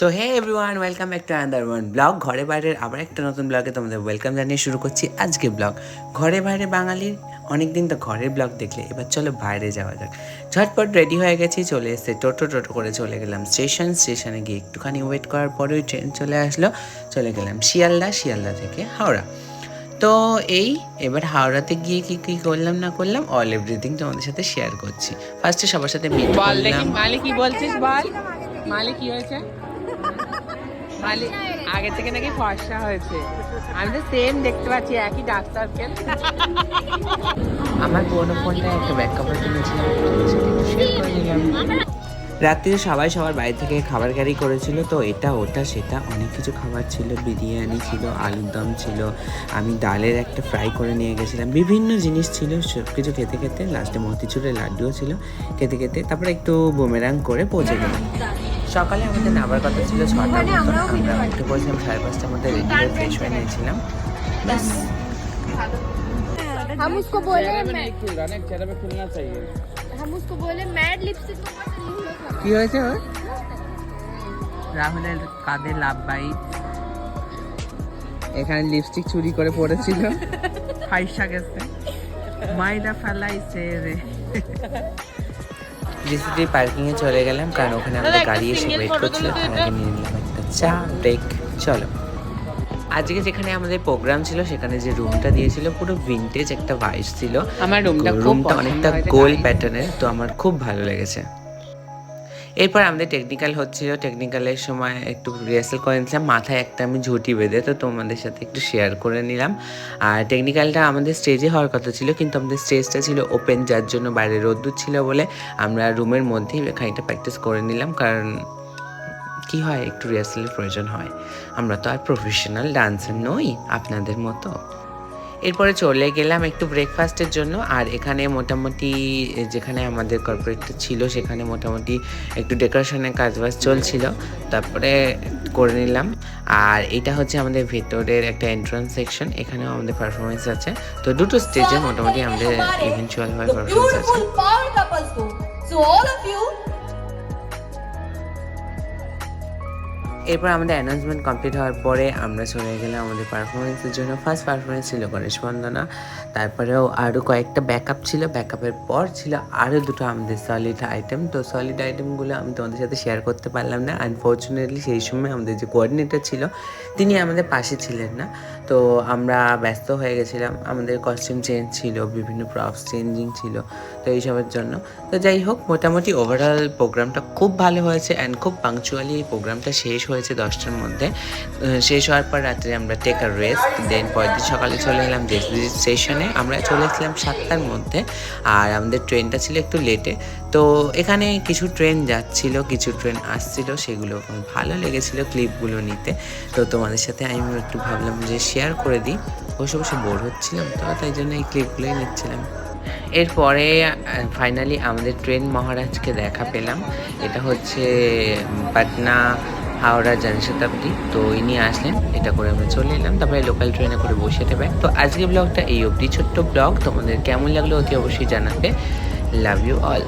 So hey everyone welcome back to another one blog ঘরে বাইরের আবার একটা নতুন ব্লগে তোমাদের ওয়েলকাম জানিয়ে শুরু করছি আজকে ব্লগ ঘরে বাইরে বাঙালির অনেকদিন তো ঘরের ব্লগ দেখলে এবার চলো বাইরে যাওয়া যাক। ঝটপট রেডি হয়ে গেছি চলে এসে টোটো টোটো করে চলে গেলাম স্টেশন স্টেশনে গিয়ে একটুখানি ওয়েট করার পরেই ট্রেন চলে আসলো। চলে গেলাম শিয়ালদা শিয়ালদা থেকে হাওড়া। তো এই এবার হাওড়াতে গিয়ে কি কি করলাম না করলাম অল এভরিথিং তোমাদের সাথে শেয়ার করছি। ফার্স্টে সবার সাথে মিট করলাম। মালিক কি বলছিস বল? মালিক কি হয়েছে? মালিক আগে থেকে নাকি ফর্সা হয়েছে। আমি তো সেম দেখতে পাচ্ছি একই ডাক্তারকে আমার বোন ফোনটা একটা ব্যাক কাপড় কিনেছিলাম একটু শেয়ার করে নিলাম। রাত্রিরে সবাই সবার বাড়ি থেকে খাবার ক্যারি করেছিল তো এটা ওটা সেটা অনেক কিছু খাবার ছিল বিরিয়ানি ছিল আলুর দম ছিল আমি ডালের একটা ফ্রাই করে নিয়ে গেছিলাম বিভিন্ন জিনিস ছিল সব কিছু খেতে খেতে লাস্টে মতিচুরের লাড্ডুও ছিল খেতে খেতে তারপরে একটু বুমেরাং করে পৌঁছে গেলাম সকালে আমাদের নামার কথা ছিল ছটার মতো আমরা উঠে পড়েছিলাম সাড়ে পাঁচটার মধ্যে রেডি হয়ে ফ্রেশ হয়ে নিয়েছিলাম ব্যাস हम उसको बोले मैं- অনেক চেহারা খুলনা চাই हम उसको बोले मैड लिपस्टिक কি হয়েছে ওর রাহুলের কাঁধে লাভ বাইট এখানে লিপস্টিক চুরি করে পড়েছিল ফাইসা গেছে মাইরা ফেলাইছে রে জিসিটি পার্কিং এ চলে গেলাম কারণ ওখানে আমাদের গাড়ি এসে ওয়েট করছিল তার আগে নিয়ে নিলাম একটা চা ব্রেক চলো আজকে যেখানে আমাদের প্রোগ্রাম ছিল সেখানে যে রুমটা দিয়েছিল পুরো ভিনটেজ একটা ভাইস ছিল। আমার রুমটা খুব রুমটা অনেকটা গোল প্যাটার্নের তো আমার খুব ভালো লেগেছে। এরপর আমাদের টেকনিক্যাল হচ্ছিল টেকনিক্যালের সময় একটু রিহার্সাল করে নিয়েছিলাম। মাথায় একটা আমি ঝুঁটি বেঁধে তো তোমাদের সাথে একটু শেয়ার করে নিলাম। আর টেকনিক্যালটা আমাদের স্টেজে হওয়ার কথা ছিল কিন্তু আমাদের স্টেজটা ছিল ওপেন যার জন্য বাইরে রোদ্দুর ছিল বলে আমরা রুমের মধ্যেই খানিকটা প্র্যাকটিস করে নিলাম। কারণ কি হয়? একটু রিহার্সালের প্রয়োজন হয়। আমরা তো আর প্রফেশনাল ডান্সার নই, আপনাদের মতো। এরপরে চলে গেলাম একটু ব্রেকফাস্টের জন্য। আর এখানে মোটামুটি, যেখানে আমাদের কর্পোরেটটা ছিল, সেখানে মোটামুটি একটু ডেকোরেশনের কাজবাজ চলছিল। তারপরে করে নিলাম। আর এটা হচ্ছে আমাদের ভেতরের একটা এন্ট্রান্স সেকশন এখানেও আমাদের পারফরমেন্স আছে। তো দুটো স্টেজে মোটামুটি আমাদের ইভেনচুয়ালভাবে পারফরমেন্স আছে। এরপর আমাদের অ্যানাউন্সমেন্ট কমপ্লিট হওয়ার পরে আমরা চলে গেলাম আমাদের পারফরমেন্সের জন্য। ফার্স্ট পারফরমেন্স ছিল গণেশ বন্দনা। তারপরেও আরও কয়েকটা ব্যাকআপ ছিল। ব্যাকআপের পর ছিল আরও দুটো আমাদের সলিড আইটেম তো সলিড আইটেমগুলো আমি তোমাদের সাথে শেয়ার করতে পারলাম না। আনফর্চুনেটলি সেই সময় আমাদের যে কোঅর্ডিনেটর ছিল, তিনি আমাদের পাশে ছিলেন না। তো আমরা ব্যস্ত হয়ে গেছিলাম। আমাদের কস্টিউম চেঞ্জ ছিল, বিভিন্ন প্রপস চেঞ্জিং ছিল, তো এইসবের জন্য। তো যাই হোক, মোটামুটি ওভারঅল প্রোগ্রামটা খুব ভালো হয়েছে অ্যান্ড খুব পাংচুয়ালি এই প্রোগ্রামটা শেষ হয়েছে দশটার মধ্যে। শেষ হওয়ার পর রাত্রে আমরা টেক আর রেস্ট দেন পরের দিন সকালে চলে এলাম স্টেশনে আমরা চলে এসেছিলাম সাতটার মধ্যে, আর আমাদের ট্রেনটা ছিল একটু লেটে তো এখানে কিছু ট্রেন যাচ্ছিল, কিছু ট্রেন আসছিল, সেগুলো ভালো লেগেছিল ক্লিপগুলো নিতে। তো তোমাদের সাথে আমি একটু ভাবলাম যে শেয়ার করে দিই। বসে বসে বোর হচ্ছিলাম তো, তাই জন্য এই ক্লিপগুলোই নিচ্ছিলাম। এরপরে ফাইনালি আমাদের ট্রেন মহারাজকে দেখা পেলাম। এটা হচ্ছে পাটনা হাওড়া জনশতাব্দী তো ইনি আসলেন, এটা করে আমরা চলে এলাম। তারপরে লোকাল ট্রেনে করে বসে দেবে। তো আজকে ব্লগটা এই অবধি। ছোট্ট ব্লগ তোমাদের কেমন লাগল অতি অবশ্যই জানাতে। Love you all